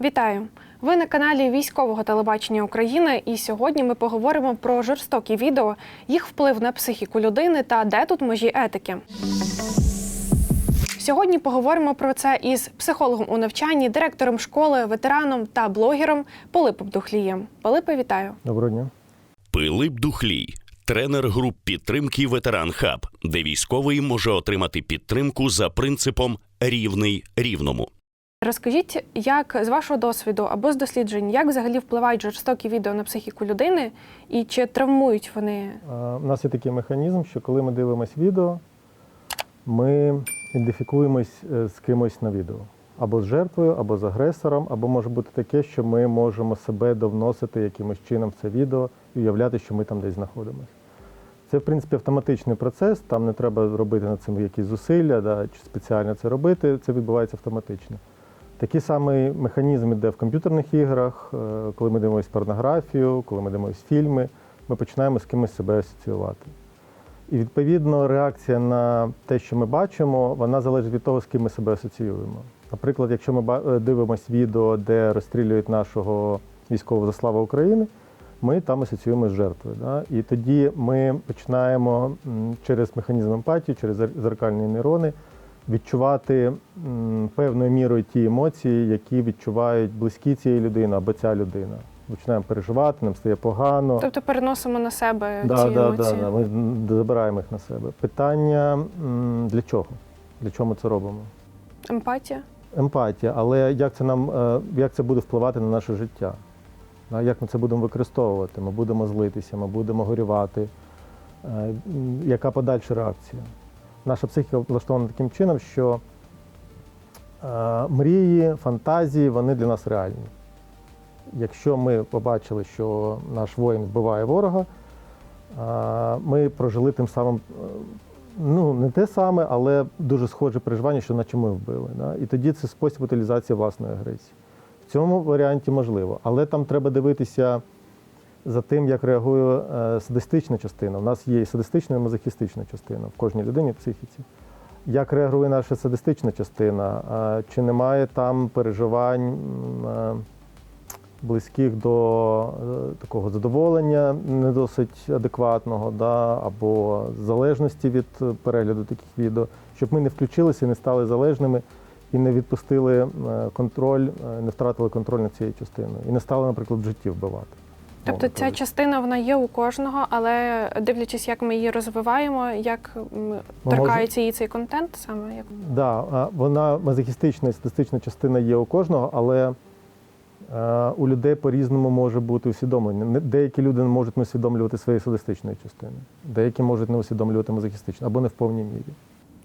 Вітаю! Ви на каналі військового телебачення України, і сьогодні ми поговоримо про жорстокі відео, їх вплив на психіку людини та де тут межі етики. Сьогодні поговоримо про це із психологом у навчанні, директором школи, ветераном та блогером Пилипом Духлієм. Пилипе, вітаю! Доброго дня. Пилип Духлій, тренер груп підтримки Ветеран Хаб, де військовий може отримати підтримку за принципом рівний рівному. Розкажіть, як з вашого досвіду або з досліджень, як взагалі впливають жорстокі відео на психіку людини, і чи травмують вони? У нас є такий механізм, що коли ми дивимося відео, ми ідентифікуємось е, з кимось на відео. Або з жертвою, або з агресором, або може бути таке, що ми можемо себе довносити якимось чином в це відео і уявляти, що ми там десь знаходимося. Це, в принципі, автоматичний процес, там не треба робити над цим якісь зусилля да, чи спеціально це робити, це відбувається автоматично. Такий самий механізм іде в комп'ютерних іграх, е, коли ми дивимося порнографію, коли ми дивимося фільми, ми починаємо з кимось себе асоціювати. І відповідно реакція на те, що ми бачимо, вона залежить від того, з ким ми себе асоціюємо. Наприклад, якщо ми е, дивимося відео, де розстрілюють нашого військового за славу України, ми там асоціюємо з жертвою. Да? І тоді ми починаємо через механізм емпатії, через зеркальні нейрони відчувати певною мірою ті емоції, які відчувають близькі цієї людини або ця людина. Починаємо переживати, нам стає погано. Тобто переносимо на себе Да, ці да, емоції? да, да. Ми забираємо їх на себе. Питання для чого? Для чого ми це робимо? Емпатія? Емпатія, але як це нам е, як це буде впливати на наше життя? Як ми це будемо використовувати? Ми будемо злитися, ми будемо горювати. Е, Яка подальша реакція? Наша психіка влаштована таким чином, що е, мрії, фантазії вони для нас реальні. Якщо ми побачили, що наш воїн вбиває ворога, е, ми прожили тим самим е, ну, не те саме, але дуже схоже переживання, що наче ми вбили. Да? І тоді це спосіб утилізації власної агресії. В цьому варіанті можливо, але там треба дивитися за тим, як реагує е, садистична частина. У нас є і садистична, і мазохістична частина в кожній людині психіці. Як реагує наша садистична частина? Е, Чи немає там переживань е, близьких до такого задоволення не досить адекватного, да, або залежності від перегляду таких відео, щоб ми не включилися, і не стали залежними і не відпустили контроль, не втратили контроль над цією частиною і не стали, наприклад, в житті вбивати. Тобто ця частина вона є у кожного, але дивлячись, як ми її розвиваємо, як торкається її цей контент, саме як Да, вона мазохістична і статистична частина є у кожного, але е, у людей по-різному може бути усвідомлення. Деякі люди не можуть не усвідомлювати своєї садистичної частини, деякі можуть не усвідомлювати мазохістичну або не в повній мірі.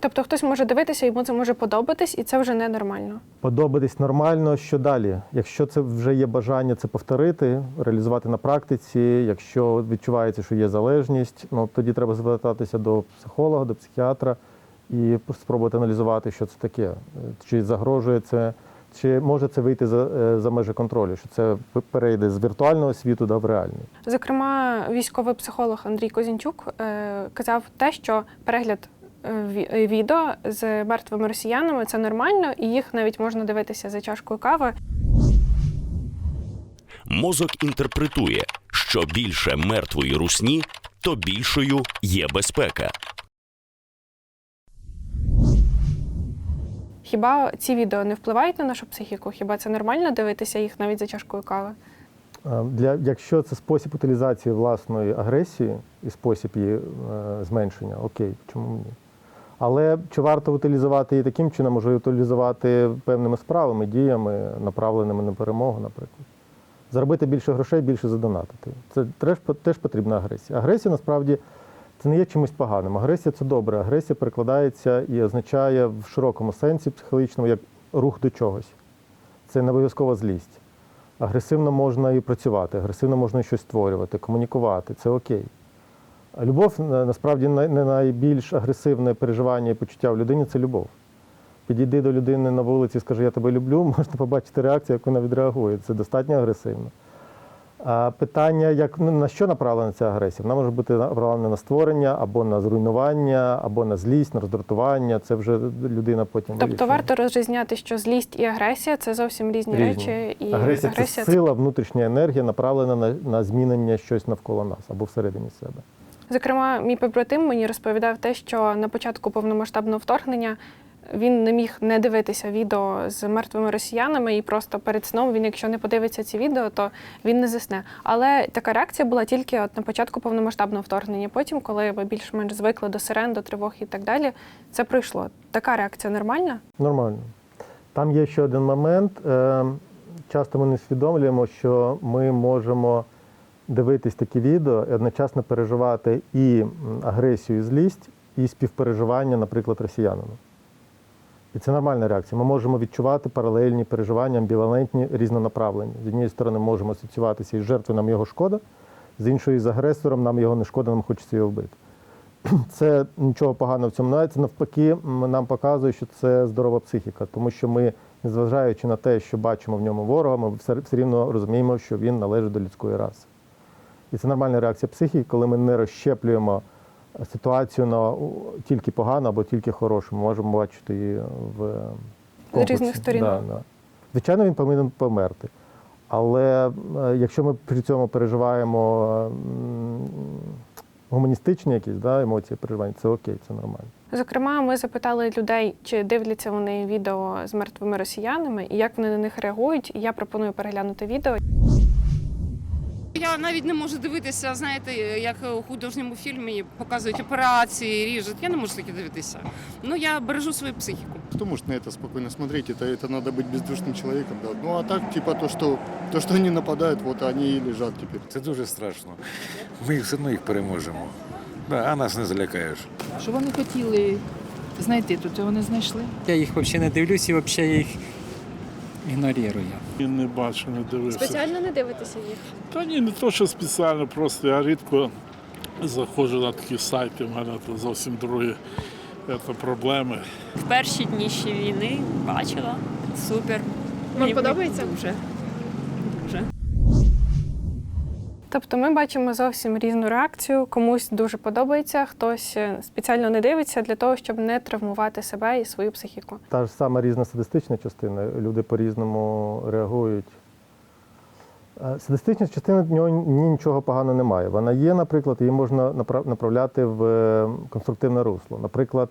Тобто хтось може дивитися, йому це може подобатись, і це вже не нормально. Подобатись нормально, що далі? Якщо це вже є бажання це повторити, реалізувати на практиці, якщо відчувається, що є залежність, ну тоді треба звертатися до психолога, до психіатра і спробувати аналізувати, що це таке, Е, чи загрожує це, чи може це вийти за, е, за межі контролю, що це перейде з віртуального світу да, в реальний. Зокрема, військовий психолог Андрій Козінчук е, казав те, що перегляд відео з мертвими росіянами це нормально, і їх навіть можна дивитися за чашкою кави. Мозок інтерпретує, що більше мертвої русні, то більшою є безпека. Хіба ці відео не впливають на нашу психіку? Хіба це нормально дивитися їх навіть за чашкою кави? Е, Для, якщо це спосіб утилізації власної агресії і спосіб її е, зменшення, окей, чому ні? Але чи варто утилізувати її таким чином, може утилізувати певними справами, діями, направленими на перемогу, наприклад. Заробити більше грошей, більше задонатити. Це теж, теж потрібна агресія. Агресія насправді це не є чимось поганим. Агресія це добре. Агресія перекладається і означає в широкому сенсі психологічному як рух до чогось. Це не обов'язкова злість. Агресивно можна і працювати, агресивно можна і щось створювати, комунікувати. Це окей. Любов насправді не найбільш агресивне переживання і почуття в людині це любов. Підійди до людини на вулиці і скажи, я тебе люблю, можна побачити реакцію, як вона відреагує. Це достатньо агресивно. А питання, як ну, на що направлена ця агресія? Вона може бути направлена на створення або на зруйнування, або на злість, на роздратування. Це вже людина потім Тобто вирішує. варто розрізняти, що злість і агресія це зовсім різні, Різні. речі. І агресія, це сила, внутрішня енергія, направлена на, на змінення щось навколо нас або всередині себе. Зокрема, мій побратим мені розповідав те, що на початку повномасштабного вторгнення він не міг не дивитися відео з мертвими росіянами, і просто перед сном він, якщо не подивиться ці відео, то він не засне. Але така реакція була тільки от на початку повномасштабного вторгнення. Потім, коли ви більш-менш звикли до сирен, до тривог і так далі, це пройшло. Така реакція нормальна? Нормально. Там є ще один момент. Е, Часто ми не усвідомлюємо, що ми можемо дивитись такі відео і одночасно переживати і агресію, і злість, і співпереживання, наприклад, росіянину. І це нормальна реакція. Ми можемо відчувати паралельні переживання, амбівалентні, різнонаправлені. З однієї сторони, можемо асоціюватися із жертвою, нам його шкода, з іншої з агресором, нам його не шкода, нам хочеться його вбити. Це нічого поганого в цьому немає. Навпаки нам показує, що це здорова психіка, тому що ми, незважаючи на те, що бачимо в ньому ворога, ми все рівно розуміємо, що він належить до людської раси. І це нормальна реакція психіки, коли ми не розщеплюємо ситуацію на тільки погану або тільки хорошу. Ми можемо бачити її в комплексі. різних сторін. Да, да. Звичайно, він повинен померти. Але е, якщо ми при цьому переживаємо гуманістичні якісь да, емоції, переживання, це окей, це нормально. Зокрема, ми запитали людей, чи дивляться вони відео з мертвими росіянами і як вони на них реагують. І я пропоную переглянути відео Я навіть не можу дивитися, знаєте, як у художньому фільмі показують операції, ріжуть. Я не можу таке дивитися. Ну я бережу свою психіку. Кто может на это спокойно смотреть? Это, это надо быть бездушным человеком. Да. Ну а так, типа, то что, то, что они нападают, вот они и лежат теперь. Це дуже страшно. Ми все одно їх переможемо. Да, а нас не залякаєш. Що вони хотіли знайти тут, його не знайшли. Я їх взагалі не дивлюсь і взагалі їх ігнорую. І не бачу, не дивився. Спеціально не дивитеся їх. Та ні, не то, що спеціально, просто я рідко заходжу на такі сайти, в мене тут зовсім другі це, проблеми. В перші дні ще війни бачила. Супер. Вам подобається? Дуже. Дуже. Тобто ми бачимо зовсім різну реакцію. Комусь дуже подобається, хтось е, спеціально не дивиться для того, щоб не травмувати себе і свою психіку. Та ж сама різна статистична частина, люди по-різному реагують. Е, Статистична частина в нього нічого поганого немає. Вона є, наприклад, її можна направляти в е, конструктивне русло. Наприклад,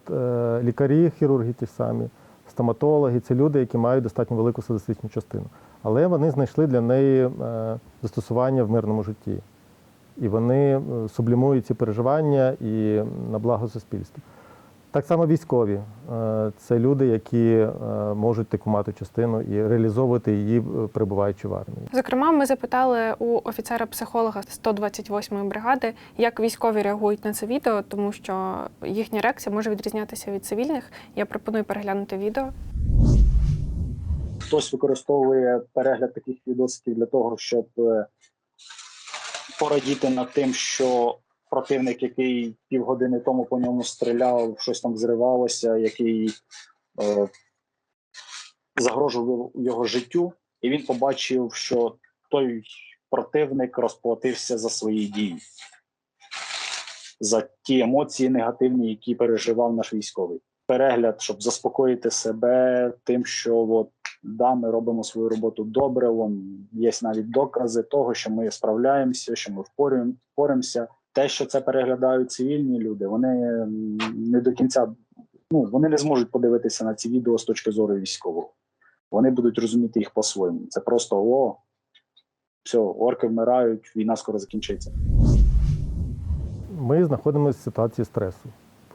лікарі, хірурги ті самі, стоматологи це люди, які мають достатньо велику садистичну частину. Але вони знайшли для неї е, застосування в мирному житті. І вони е, сублімують ці переживання і на благо суспільства. Так само військові Е, це люди, які е, можуть таку мати частину і реалізовувати її, е, перебуваючи в армії. Зокрема, ми запитали у офіцера-психолога 128-ї бригади, як військові реагують на це відео, тому що їхня реакція може відрізнятися від цивільних. Я пропоную переглянути відео. хтось використовує перегляд таких відосиків для того, щоб порадіти над тим, що противник, який півгодини тому по ньому стріляв, щось там зривалося, який е, загрожував його життю, і він побачив, що той противник розплатився за свої дії, за ті емоції негативні, які переживав наш військовий. Перегляд, щоб заспокоїти себе тим, що от да, ми робимо свою роботу добре. Вон є навіть докази того, що ми справляємося, що ми впорюємо- впораємося. Те, що це переглядають цивільні люди, вони не до кінця ну вони не зможуть подивитися на ці відео з точки зору військового. Вони будуть розуміти їх по-своєму. Це просто о, все, орки вмирають, війна скоро закінчиться. Ми знаходимося в ситуації стресу.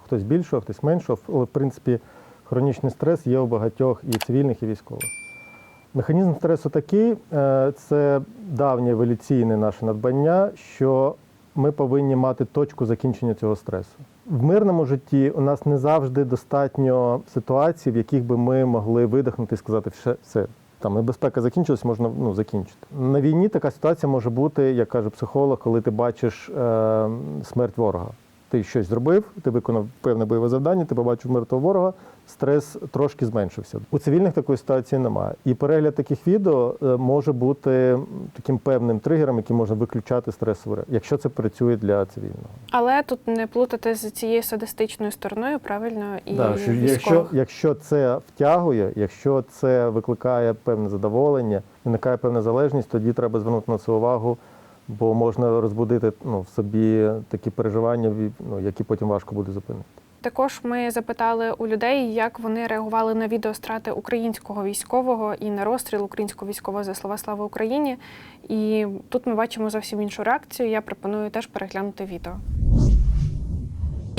Хтось більшого, хтось меншого, але в принципі хронічний стрес є у багатьох і цивільних, і військових. Механізм стресу такий: е, це давнє еволюційне наше надбання, що ми повинні мати точку закінчення цього стресу. В мирному житті у нас не завжди достатньо ситуацій, в яких би ми могли видихнути і сказати, все, все там небезпека закінчилась, можна ну, закінчити. На війні така ситуація може бути, як каже психолог, коли ти бачиш е, смерть ворога. Ти щось зробив, ти виконав певне бойове завдання, ти побачив мертвого ворога, стрес трошки зменшився. У цивільних такої ситуації немає. І перегляд таких відео е, може бути таким певним тригером, який може виключати реакцію, якщо це працює для цивільного. Але тут не плутати з цією садистичною стороною, правильно, і Да, що якщо, якщо це втягує, якщо це викликає певне задоволення, виникає певна залежність, тоді треба звернути на це увагу, бо можна розбудити ну, в собі такі переживання, ну, які потім важко буде зупинити. Також ми запитали у людей, як вони реагували на відео страти українського військового і на розстріл українського військового за слова Слава Україні. І тут ми бачимо зовсім іншу реакцію. Я пропоную теж переглянути відео.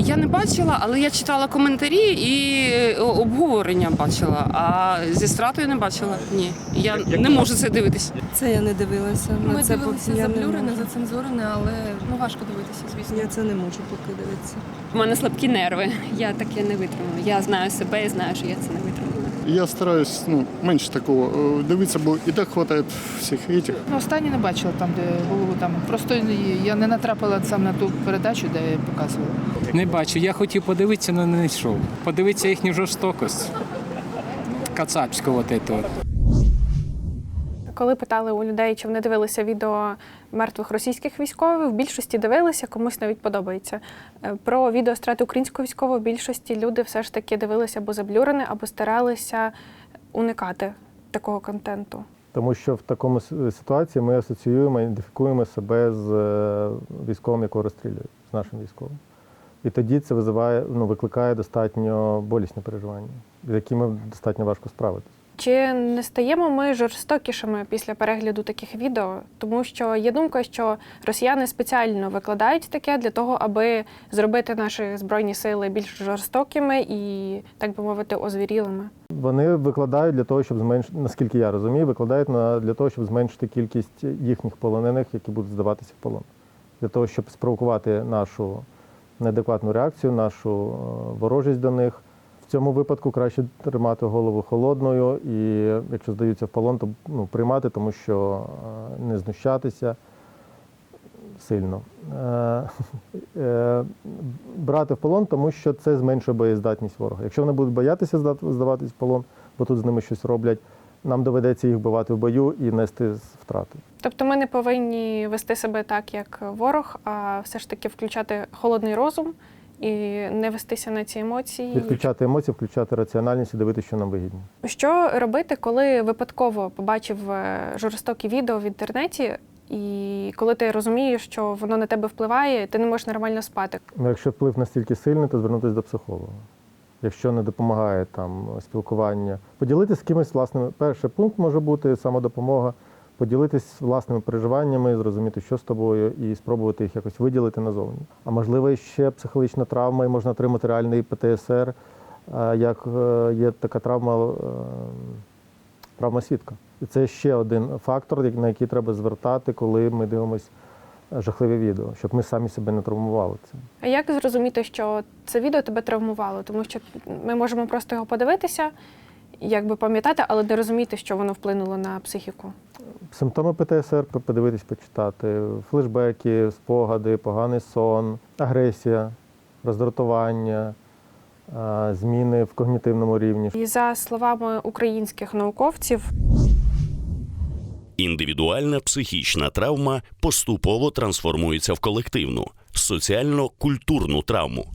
Я не бачила, але я читала коментарі і е, обговорення бачила. А зі стратою не бачила. Ні. Я не можу це дивитися. Це я не дивилася. Ми на це дивилися поки я не заблюрене, зацензурене, але ну важко дивитися, звісно. Я це не можу поки дивитися. У мене слабкі нерви. Я таке не витримую. Я знаю себе і знаю, що я це не витримую. Я стараюсь ну, менше такого е, дивитися, бо і так вистачає всіх этих. Ну, останнє не бачила там, де голову там. Просто я не натрапила сам на ту передачу, де показували. Не бачу. Я хотів подивитися, але не йшов. Подивитися їхню жорстокость. Кацапську от от. Коли питали у людей, чи вони дивилися відео мертвих російських військових, в більшості дивилися, комусь навіть подобається. Е, Про відео страти українського військового в більшості люди все ж таки дивилися або заблюрене, або старалися уникати такого контенту. Тому що в такому ситуації ми асоціюємо, ідентифікуємо себе з е, військовим, якого розстрілюють, з нашим військовим. І тоді це визиває, ну, викликає достатньо болісне переживання, з якими достатньо важко справитися. Чи не стаємо ми жорстокішими після перегляду таких відео? Тому що є думка, що росіяни спеціально викладають таке для того, аби зробити наші збройні сили більш жорстокими і, так би мовити, озвірілими. Вони викладають для того, щоб зменшити, наскільки я розумію, викладають на, для того, щоб зменшити кількість їхніх полонених, які будуть здаватися в полон. Для того, щоб спровокувати нашу неадекватну реакцію, нашу е, ворожість до них. В цьому випадку краще тримати голову холодною і, якщо здаються в полон, то ну, приймати, тому що е, не знущатися сильно. Е, брати в полон, тому що це зменшує боєздатність ворога. Якщо вони будуть боятися здаватись в полон, бо тут з ними щось роблять, нам доведеться їх вбивати в бою і нести втрати. Тобто ми не повинні вести себе так, як ворог, а все ж таки включати холодний розум і не вестися на ці емоції. Відключати емоції, включати раціональність і дивитися, що нам вигідно. Що робити, коли випадково побачив е, жорстокі відео в інтернеті, і коли ти розумієш, що воно на тебе впливає, ти не можеш нормально спати? Ну, Якщо вплив настільки сильний, то звернутися до психолога. Якщо не допомагає там спілкування, поділитися з кимось власними. Перший пункт може бути самодопомога, поділитись власними переживаннями, зрозуміти, що з тобою, і спробувати їх якось виділити назовні. А можливо, ще психологічна травма, і можна отримати реальний ПТСР, е, як е, є така травма, е, травма свідка. І це ще один фактор, на який треба звертати, коли ми дивимося жахливе відео, щоб ми самі себе не травмували цим. А як зрозуміти, що це відео тебе травмувало? Тому що ми можемо просто його подивитися, якби пам'ятати, але не розуміти, що воно вплинуло на психіку. Симптоми ПТСР подивитись, почитати, флешбеки, спогади, поганий сон, агресія, роздратування, зміни в когнітивному рівні. І за словами українських науковців, Індивідуальна психічна травма поступово трансформується в колективну, соціально-культурну травму.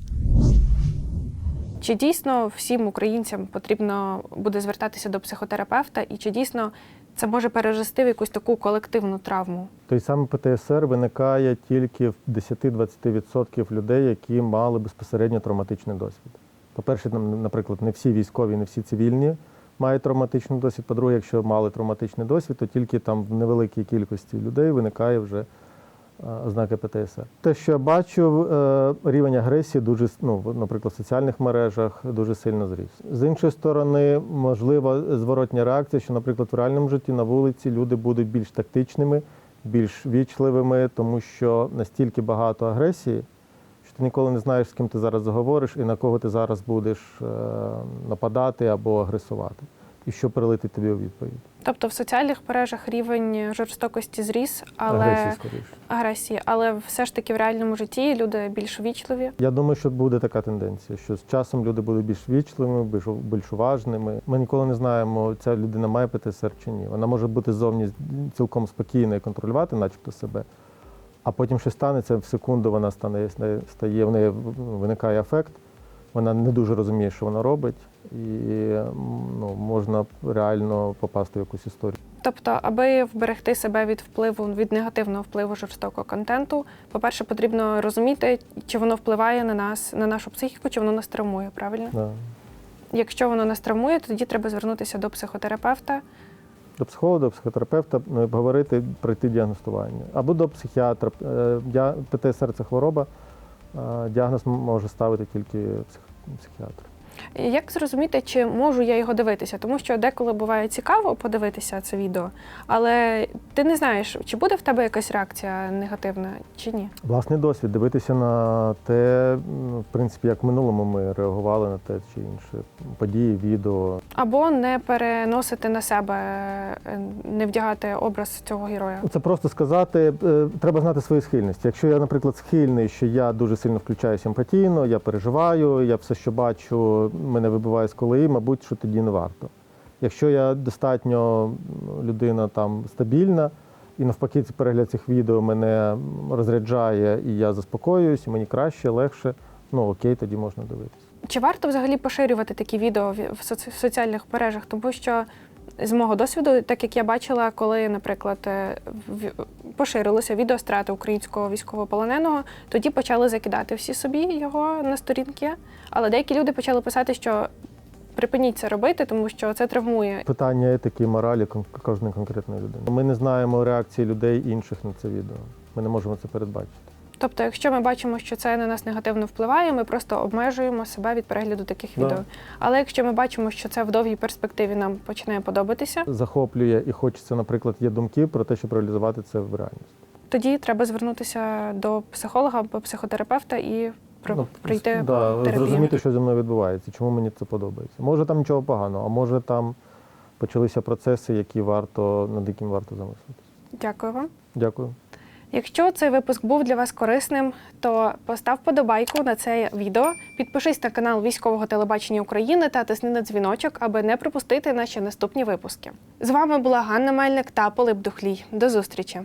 чи дійсно всім українцям потрібно буде звертатися до психотерапевта, і чи дійсно це може перерости в якусь таку колективну травму? Той самий ПТСР виникає тільки в 10-20% людей, які мали безпосередньо травматичний досвід. По-перше, нам, наприклад, не всі військові, не всі цивільні мають травматичний досвід. По-друге, якщо мали травматичний досвід, то тільки там в невеликій кількості людей виникає вже е, ознаки ПТСР. Те, що я бачу, е, рівень агресії дуже, ну, наприклад, в соціальних мережах дуже сильно зріс. З іншої сторони, можлива зворотня реакція, що, наприклад, в реальному житті на вулиці люди будуть більш тактичними, більш вічливими, тому що настільки багато агресії, що ти ніколи не знаєш, з ким ти зараз заговориш і на кого ти зараз будеш е, нападати або агресувати. і що прилетить тобі у відповідь. Тобто в соціальних мережах рівень жорстокості зріс, але Агресії скоріше. агресії, але все ж таки в реальному житті люди більш вічливі. Я думаю, що буде така тенденція, що з часом люди будуть більш вічливими, більш, більш уважними. Ми ніколи не знаємо, ця людина має ПТСР чи ні. Вона може бути зовні цілком спокійна і контролювати, начебто себе. А потім щось станеться в секунду, вона стане стає, в неї виникає афект. Вона не дуже розуміє, що вона робить, і ну, можна реально попасти в якусь історію. Тобто, аби вберегти себе від впливу від негативного впливу жорстокого контенту, по-перше, потрібно розуміти, чи воно впливає на нас, на нашу психіку, чи воно нас травмує, правильно? Да. Якщо воно нас травмує, тоді треба звернутися до психотерапевта. До психолога, до психотерапевта і говорити, пройти діагностування. Або до психіатра. ПТ серце хвороба, діагноз може ставити тільки псих- психіатр. Як зрозуміти, чи можу я його дивитися? Тому що деколи буває цікаво подивитися це відео, але ти не знаєш, чи буде в тебе якась реакція негативна, чи ні. Власний досвід, дивитися на те, ну, в принципі, як в минулому ми реагували на те чи інше події, відео. Або не переносити на себе, е, не вдягати образ цього героя. Це просто сказати, е, треба знати свої схильності. Якщо я, наприклад, схильний, що я дуже сильно включаюся емпатійно, я переживаю, я все, що бачу, мене вибиває з колеї, мабуть, що тоді не варто. Якщо я достатньо людина там стабільна, і навпаки, перегляд цих відео мене розряджає, і я заспокоююсь, і мені краще, легше, ну окей, тоді можна дивитися. Чи варто взагалі поширювати такі відео в соціальних мережах? Тому що з мого досвіду, так як я бачила, коли, наприклад, е, поширилося відео страти українського військовополоненого, тоді почали закидати всі собі його на сторінки. Але деякі люди почали писати, що припиніть це робити, тому що це травмує. Питання етики і моралі кожної конкретної людини. Ми не знаємо реакції людей інших на це відео. Ми не можемо це передбачити. Тобто, якщо ми бачимо, що це на нас негативно впливає, ми просто обмежуємо себе від перегляду таких Да. відео. Але якщо ми бачимо, що це в довгій перспективі нам починає подобатися, Захоплює і хочеться, наприклад, є думки про те, щоб реалізувати це в реальність. тоді треба звернутися до психолога або психотерапевта і про Ну, пройти да, терапію. зрозуміти, що зі мною відбувається, чому мені це подобається. Може там нічого поганого, а може там почалися процеси, які варто над яким варто замислитися. Дякую вам. Дякую. Якщо цей випуск був для вас корисним, то постав подобайку на це відео, підпишись на канал військового телебачення України та тисни на дзвіночок, аби не пропустити наші наступні випуски. З вами була Ганна Мельник та Полип Духлій. До зустрічі!